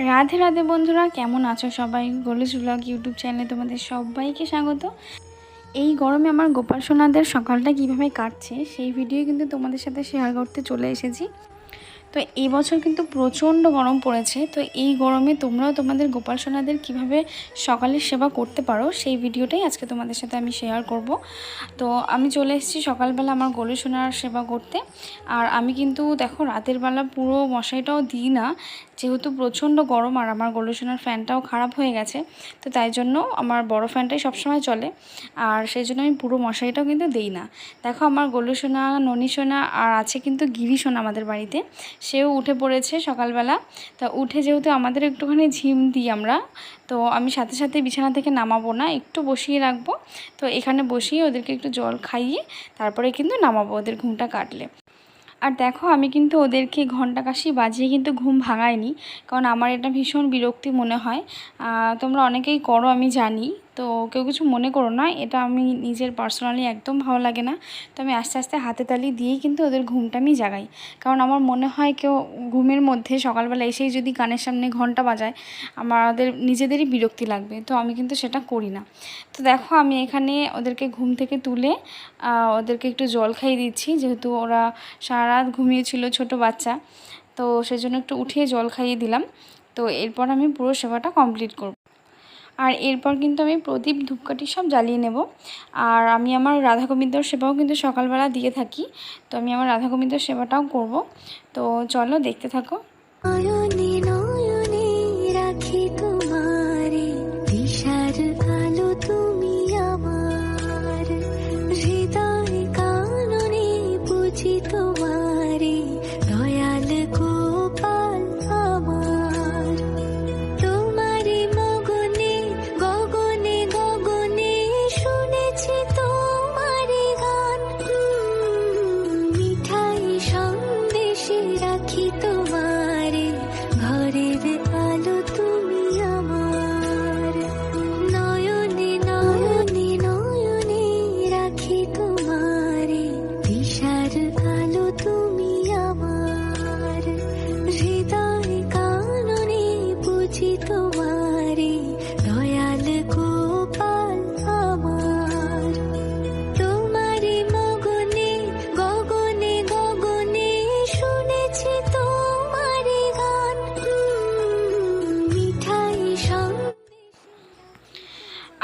রাধে রাধে বন্ধুরা, কেমন আছো সবাই? গোলুস ব্লগ ইউটিউব চ্যানেলে তোমাদের সবাইকে স্বাগত। এই গরমে আমার গোপাল সোনাদের সকালটা কীভাবে কাটছে, সেই ভিডিও কিন্তু তোমাদের সাথে শেয়ার করতে চলে এসেছি। তো এই বছর কিন্তু প্রচণ্ড গরম পড়েছে, তো এই গরমে তোমরাও তোমাদের গোপাল সোনাদের কীভাবে সকালের সেবা করতে পারো, সেই ভিডিওটাই আজকে তোমাদের সাথে আমি শেয়ার করব। তো আমি চলে এসেছি সকালবেলা আমার গোলে সোনার সেবা করতে। আর আমি কিন্তু দেখো, রাতের বেলা পুরো মশাইটাও দিই না যেহেতু প্রচণ্ড গরম আর আমার গোলে সোনার ফ্যানটাও খারাপ হয়ে গেছে, তো তাই জন্য আমার বড় ফ্যানটাই সবসময় চলে। আর সেই জন্য আমি পুরো মশারিটাও কিন্তু দিই না। দেখো আমার গোলু সোনা ননি সোনা আর আছে কিন্তু গিরি সোনা আমাদের বাড়িতে। সেও উঠে পড়েছে সকালবেলা। তা উঠে যেহেতু আমাদের একটুখানি ঝিম দিই আমরা, তো আমি সাথে সাথে বিছানা থেকে নামাবো না, একটু বসিয়ে রাখব। তো এখানে বসিয়ে ওদেরকে একটু জল খাইয়ে তারপরে কিন্তু নামাবো ওদের ঘুমটা কাটলে। আর দেখো, আমি কিন্তু ওদেরকে ঘণ্টা কাশি বাজিয়ে কিন্তু ঘুম ভাঙাইনি। কারণ আমার এটা ভীষণ বিরক্তি মনে হয়। তোমরা অনেকেই করো, আমি জানি। তো কেউ কিছু মনে করো না, এটা আমি নিজের পার্সোনালি একদম ভালো লাগে না। তো আমি আস্তে আস্তে হাতে তালি দিয়েই কিন্তু ওদের ঘুমটা আমি জাগাই। কারণ আমার মনে হয় কেউ ঘুমের মধ্যে সকালবেলা এসেই যদি কানের সামনে ঘণ্টা বাজায়, আমাদের নিজেদেরই বিরক্তি লাগবে। তো আমি কিন্তু সেটা করি না। তো দেখো আমি এখানে ওদেরকে ঘুম থেকে তুলে ওদেরকে একটু জল খাইয়ে দিচ্ছি। যেহেতু ওরা সারা রাত ঘুমিয়েছিল, ছোট বাচ্চা। তো সেজন্য একটু উঠিয়ে জল খাইয়ে দিলাম। তো এরপর আমি পুরো সেবাটা কমপ্লিট করব। আর এরপর কিন্তু আমি প্রদীপ ধূপকাঠি সব জ্বালিয়ে নেব। আর আমি আমার রাধা গোবিন্দর সেবাও কিন্তু সকালবেলা দিয়ে থাকি। তো আমি আমার রাধা গোবিন্দর সেবাটাও করব। তো চলো দেখতে থাকো।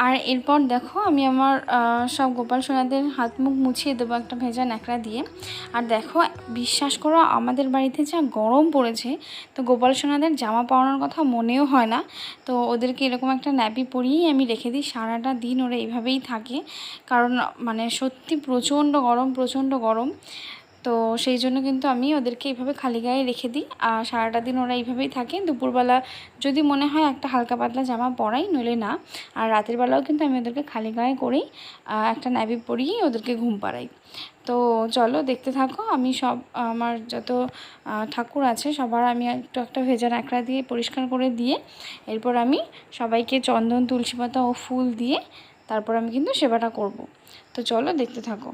আর এরপর দেখো আমি আমার সব গোপাল সোনাদের হাত মুখ মুছিয়ে দেবো একটা ভেজা ন্যাকড়া দিয়ে। আর দেখো, বিশ্বাস করো আমাদের বাড়িতে যা গরম পড়েছে, তো গোপাল সোনাদের জামা পরানোর কথা মনেও হয় না। তো ওদেরকে এরকম একটা ন্যাপি পরিয়েই আমি রেখে দিই, সারাটা দিন ওরা এইভাবেই থাকে। কারণ মানে সত্যি প্রচণ্ড গরম প্রচণ্ড গরম। তো সেই জন্য কিন্তু আমি ওদেরকে এইভাবে খালি গায়ে রেখে দিই। আর সারাটা দিন ওরা এইভাবেই থাকে। দুপুরবেলা যদি মনে হয় একটা হালকা পাতলা জামা পরাই, নইলে না। আর রাতের বেলাও কিন্তু আমি ওদেরকে খালি গায়ে করেই একটা ন্যাবি পরিয়েই ওদেরকে ঘুম পাড়াই। তো চলো দেখতে থাকো। আমি সব, আমার যত ঠাকুর আছে সবার আমি একটু একটা ভেজা ন্যাকড়া দিয়ে পরিষ্কার করে দিয়ে, এরপর আমি সবাইকে চন্দন, তুলসী পাতা ও ফুল দিয়ে তারপর আমি কিন্তু সেবাটা করব। তো চলো দেখতে থাকো।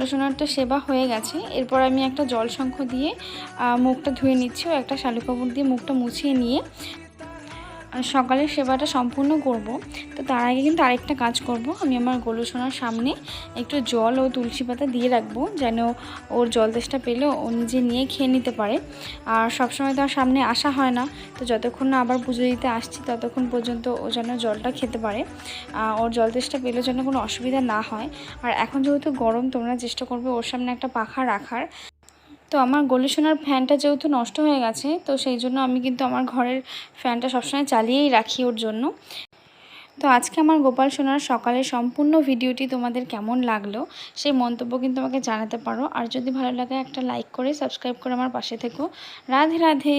গোলসোনার তো সেবা হয়ে গেছে। এরপর আমি একটা জল শঙ্খ দিয়ে মুখটা ধুয়ে নিচ্ছি ও একটা শালু কাপড় দিয়ে মুখটা মুছিয়ে নিয়ে সকালের সেবাটা সম্পূর্ণ করব। তো তার আগে কিন্তু আরেকটা কাজ করব। আমি আমার গোলসোনার সামনে একটু জল ও তুলসী পাতা দিয়ে রাখব, যেন ওর জল পেলে ও নিজে নিয়ে খেয়ে নিতে পারে। আর সবসময় তো আর সামনে আসা হয় না, তো যতক্ষণ না আবার পুজো দিতে আসছি, ততক্ষণ পর্যন্ত ও যেন জলটা খেতে পারে। ওর জল তেষ্টা পেলে যেন কোনো অসুবিধা না হয়। আর এখন যেহেতু গরম, তোমরা চেষ্টা করবে ওর সামনে একটা পাখা রাখার। তো আমার গলিসোনার ফ্যানটা যেহেতু নষ্ট হয়ে গেছে, তো সেই জন্য আমি কিন্তু আমার ঘরের ফ্যানটা সবসময় চালিয়েই রাখি ওর জন্য। তো আজকে আমার গোপাল সোনার সকালে সম্পূর্ণ ভিডিওটি তোমাদের কেমন লাগল, সেই মন্তব্য কিন্তু আমাকে জানাতে পারো। আর যদি ভালো লাগে একটা লাইক করে সাবস্ক্রাইব করে আমার পাশে থেকো। রাধে রাধে!